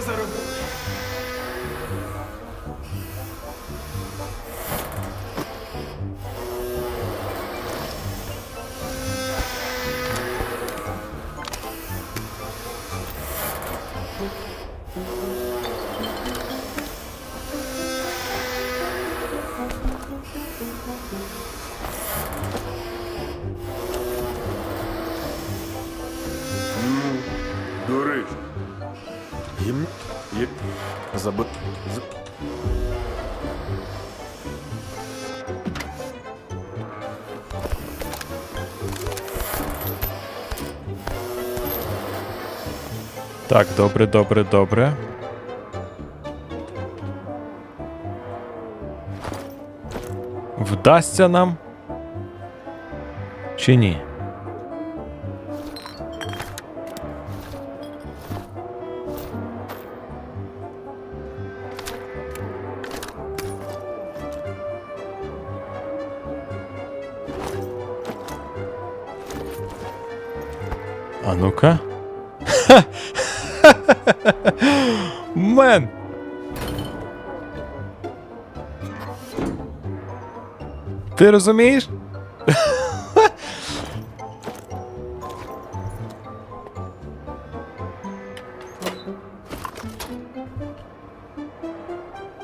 ми заробили? До речі, їм є заби... з- Так, добре, добре, добре. Вдасться нам? Чи ні? А ну-ка. Мен! Ти розумієш?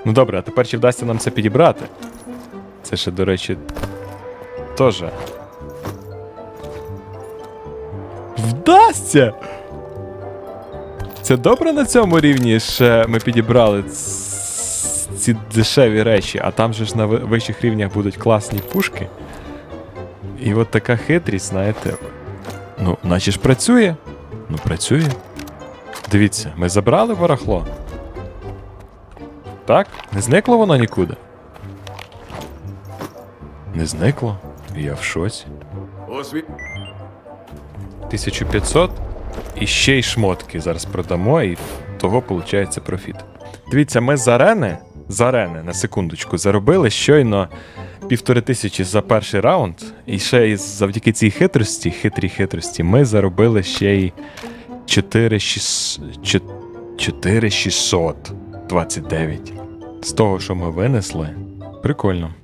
ну добре, а тепер чи вдасться нам це підібрати? Це ще, до речі, теж. Вдасться! Це добре на цьому рівні ще ми підібрали ці дешеві речі, а там же ж на вищих рівнях будуть класні пушки. І от така хитрість, знаєте. Ну, наче ж працює. Ну, працює. Дивіться, ми забрали барахло. Так? Не зникло воно нікуди? Не зникло? Я в шоці. Освіт. 1500 і ще й шмотки зараз продамо, і того виходить профіт. Дивіться, ми з арени, з арени, на секундочку, заробили щойно півтори тисячі за перший раунд, і ще й завдяки цій хитрості, хитрій хитрості, ми заробили ще й 4629 з того, що ми винесли. Прикольно.